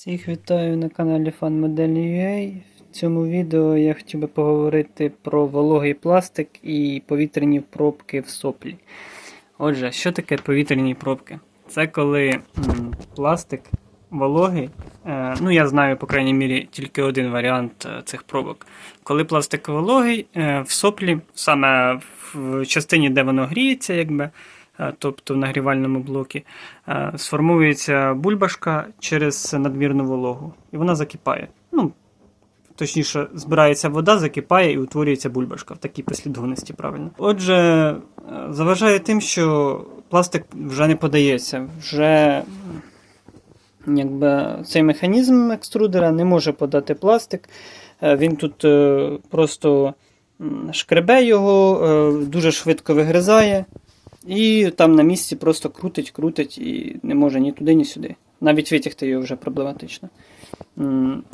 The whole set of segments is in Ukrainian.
Всіх вітаю на каналі FanModel.ua. В цьому відео я хотів би поговорити про вологий пластик і повітряні пробки в соплі. Отже, що таке повітряні пробки? Це коли м, пластик вологий. Е, ну, я знаю, по крайній мірі, тільки один варіант е, цих пробок. Коли пластик вологий, е, в соплі, саме в частині, де воно гріється, якби, тобто в нагрівальному блокі, сформується бульбашка через надмірну вологу, і вона закипає. Ну, точніше, збирається вода, закипає і утворюється бульбашка в такій послідовності, правильно. Отже, е, заважає тим, що пластик вже не подається, вже якби цей механізм екструдера не може подати пластик. Е, Він тут е, просто шкребе його, дуже швидко вигризає. І там на місці просто крутить, крутить і не може ні туди, ні сюди. Навіть витягти його вже проблематично.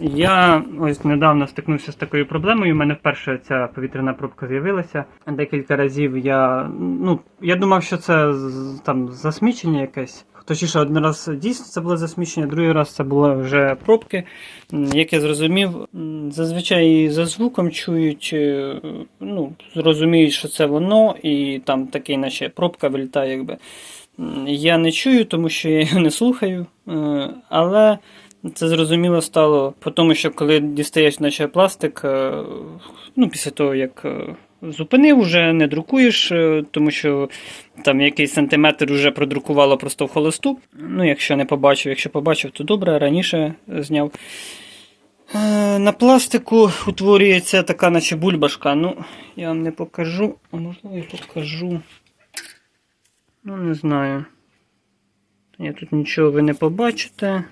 Я ось недавно стикнувся з такою проблемою. У мене вперше ця повітряна пробка з'явилася. Декілька разів я. Ну, я думав, що це там засмічення якесь. Точніше, один раз дійсно це було засмічення, другий раз це були вже пробки. Як я зрозумів, зазвичай за звуком чують, е, ну, зрозуміють, що це воно, і там такий, наче пробка вилітає, якби. Я не чую, тому що я його не слухаю. е, Але це зрозуміло стало тому, що коли дістаєш наче пластик, е, ну, після того, як зупинив, вже не друкуєш, е, тому що там якийсь сантиметр вже продрукувало просто в холосту. Ну, якщо не побачив, якщо побачив, то добре, раніше зняв. Е, На пластику утворюється така, наче бульбашка. Ну, я вам не покажу, а можливо і покажу. Ну, не знаю. Я тут нічого ви не побачите.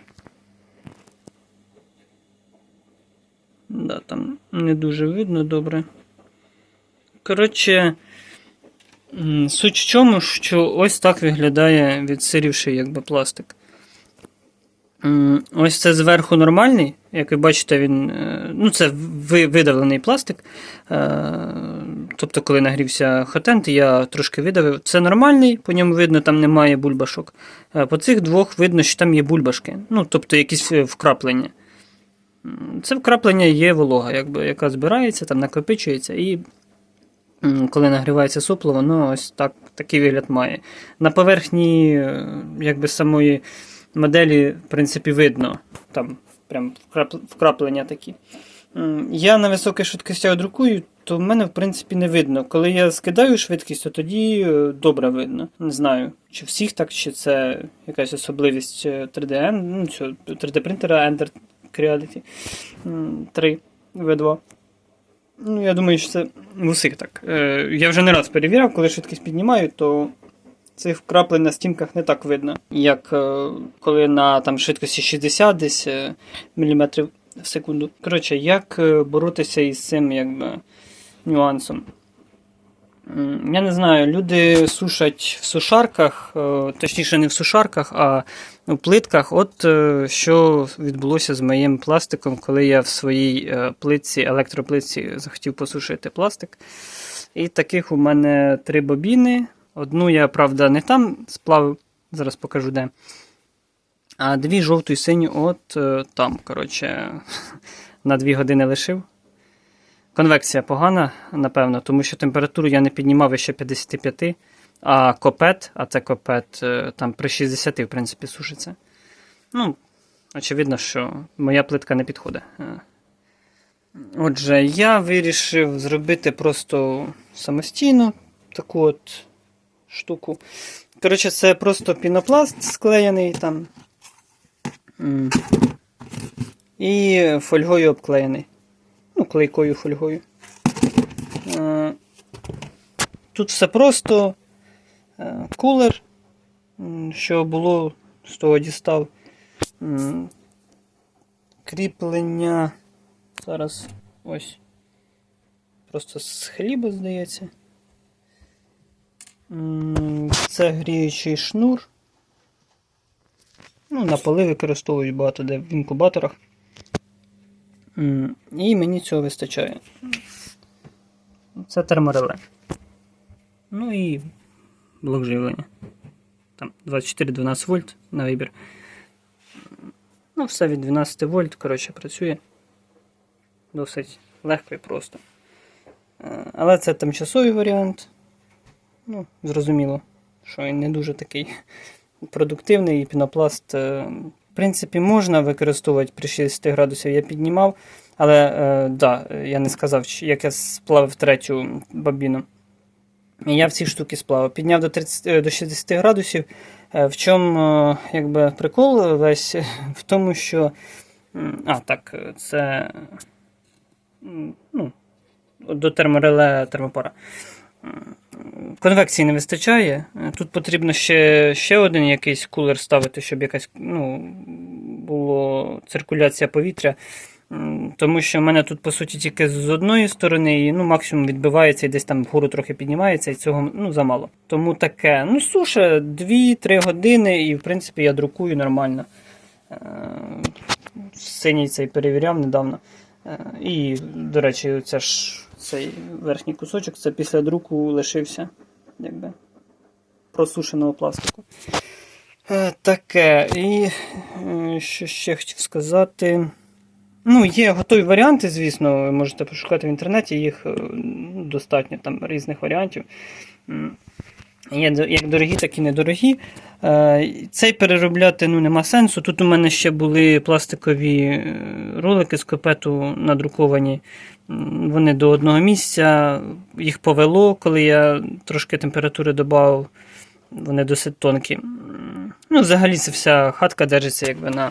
Да, там не дуже видно добре. Коротше, суть в чому, що ось так виглядає відсирівший якби пластик. Ось це зверху нормальний, як ви бачите, він. е, Ну, це видавлений пластик. Е, Тобто, коли нагрівся хатент, я трошки видавив. Це нормальний, по ньому видно, там немає бульбашок. Е, По цих двох видно, що там є бульбашки. Ну, тобто якісь вкраплення. Це вкраплення є волога, якби, яка збирається, там накопичується, і коли нагрівається супло, воно ось так, такий вигляд має. На поверхні е, якби, самої моделі, в принципі, видно. Там прям вкрап- вкраплення такі. Я на високих швидкостях друкую, то в мене, в принципі, не видно. Коли я скидаю швидкість, то тоді е, добре видно. Не знаю, чи всіх так, чи це якась особливість е, 3D, ну, 3D принтера Ender Creality 3 V2. Ну, я думаю, що це в усіх так. Е, я вже не раз перевіряв, коли швидкість піднімаю, то цих вкраплень на стінках не так видно, як е, коли на там, швидкості 60 десь е, міліметрів в секунду. Коротше, як е, боротися із цим якби, нюансом? Я не знаю, люди сушать в сушарках, е, точніше, не в сушарках, а у плитках. От е, що відбулося з моїм пластиком, коли я в своїй е, плитці, електроплитці захотів посушити пластик. І таких у мене три бобіни. Одну я, правда, не там сплавив, зараз покажу де. А дві жовту і синю от там, коротше, на дві години лишив. Конвекція погана, напевно, тому що температуру я не піднімав вище 55, а копет, а це копет е, там при 60, в принципі, сушиться. Ну, очевидно, що моя плитка не підходить. Е. Отже, я вирішив зробити просто самостійно таку от штуку. Коротше, це просто пінопласт склеєний там. І фольгою обклеєний. Ну, клейкою фольгою. Е, Тут все просто. Е, Кулер, що було, з того дістав. Кріплення. Зараз ось. Просто з хліба, здається. Це гріючий шнур. Ну, на поли використовують багато де в інкубаторах. І мені цього вистачає. Це термореле. Ну і блок живлення. Там 24-12 вольт на вибір. Ну, все від 12 вольт, коротше, працює. Досить легко і просто. Е, Але це тимчасовий варіант. Ну, зрозуміло, що він не дуже такий продуктивний і пінопласт. В принципі, можна використовувати при 60 градусів, я піднімав, але е, да, я не сказав, як я сплавив третю бабіну. І Я в ці штуки сплавив. Підняв до, 30, е, до 60 градусів. Е, В чому е, якби, прикол весь в тому, що. А, так, це. Ну, до термореле термопара. Конвекції не вистачає. Тут потрібно ще, ще один якийсь кулер ставити, щоб якась ну, була циркуляція повітря. Тому що в мене тут, по суті, тільки з одної сторони, і ну, максимум відбивається і десь там вгору трохи піднімається, і цього ну, замало. Тому таке. Ну, суше 2-3 години, і в принципі я друкую нормально. Е, Синій цей перевіряв недавно. Е, І, до речі, це ж цей верхній кусочок, це після друку лишився якби, просушеного пластику. Е, Таке. І е, що ще хотів сказати. Ну, є готові варіанти, звісно, ви можете пошукати в інтернеті, їх достатньо там різних варіантів. Є як дорогі, так і недорогі. Е, Цей переробляти ну, нема сенсу. Тут у мене ще були пластикові е, ролики з копету надруковані. Вони до одного місця. Їх повело, коли я трошки температури додав. Вони досить тонкі. Ну, взагалі, це вся хатка держиться якби на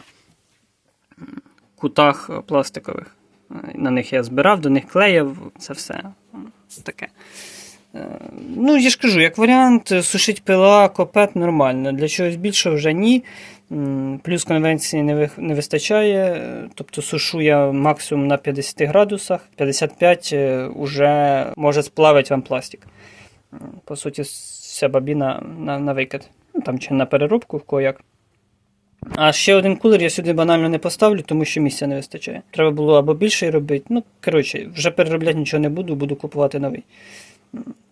кутах пластикових. Е, На них я збирав, до них клеїв, це все таке. Ну, я ж кажу, як варіант, е, сушить пила, копет нормально. Для чогось більшого вже ні. Плюс конвенції не, ви- не вистачає. е, Тобто сушу я максимум на 50 градусах, 55 е, уже може сплавити вам пластик. По суті, вся бабіна на, на викид. Ну, там чи на переробку, в кого. А ще один кулер я сюди банально не поставлю, тому що місця не вистачає. Треба було або більше робити. Ну, коротше, вже переробляти нічого не буду, буду купувати новий.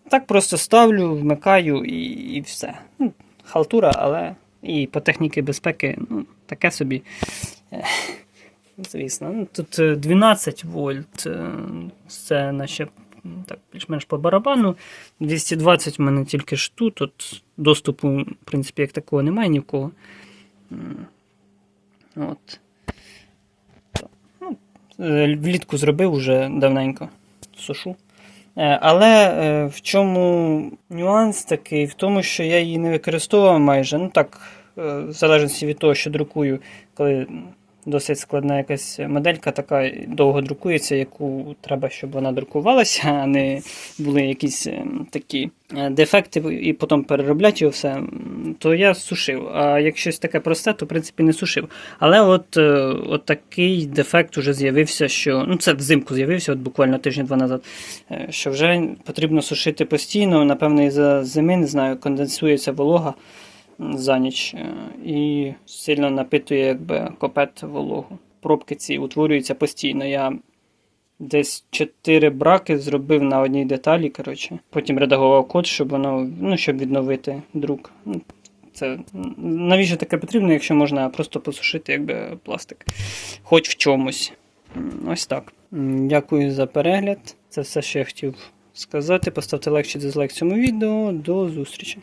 Так просто ставлю, вмикаю і, і все. Ну, халтура, але і по техніці безпеки, ну, таке собі. Е, Звісно. Ну, Тут е, 12 вольт. е, Це наче так, більш-менш по барабану. 220 в мене тільки ж тут. От доступу, в принципі, як такого немає ні в кого. От. Ну, е, влітку зробив уже давненько. Сушу. Е, Але е, в чому нюанс такий? В тому, що я її не використовував майже. Ну так, е, в залежності від того, що друкую, коли досить складна якась моделька, така довго друкується, яку треба, щоб вона друкувалася, а не були якісь е, такі е, дефекти, і потім переробляти його все, то я сушив. А як щось таке просте, то в принципі не сушив. Але от, е, от такий дефект уже з'явився, що ну це взимку з'явився, от буквально тиждень-два назад, що вже потрібно сушити постійно. Напевно, і за зими, не знаю, конденсується волога за ніч е, і сильно напитує якби копет вологу. Пробки ці утворюються постійно. Я десь 4 браки зробив на одній деталі. коротше. Потім редагував код, щоб воно ну, щоб відновити друк. Ну, Це навіщо таке потрібно, якщо можна просто посушити якби пластик, хоч в чомусь. Ось так. Дякую за перегляд. Це все, що я хотів сказати. Поставте лайк чи дизлайк цьому відео. До зустрічі.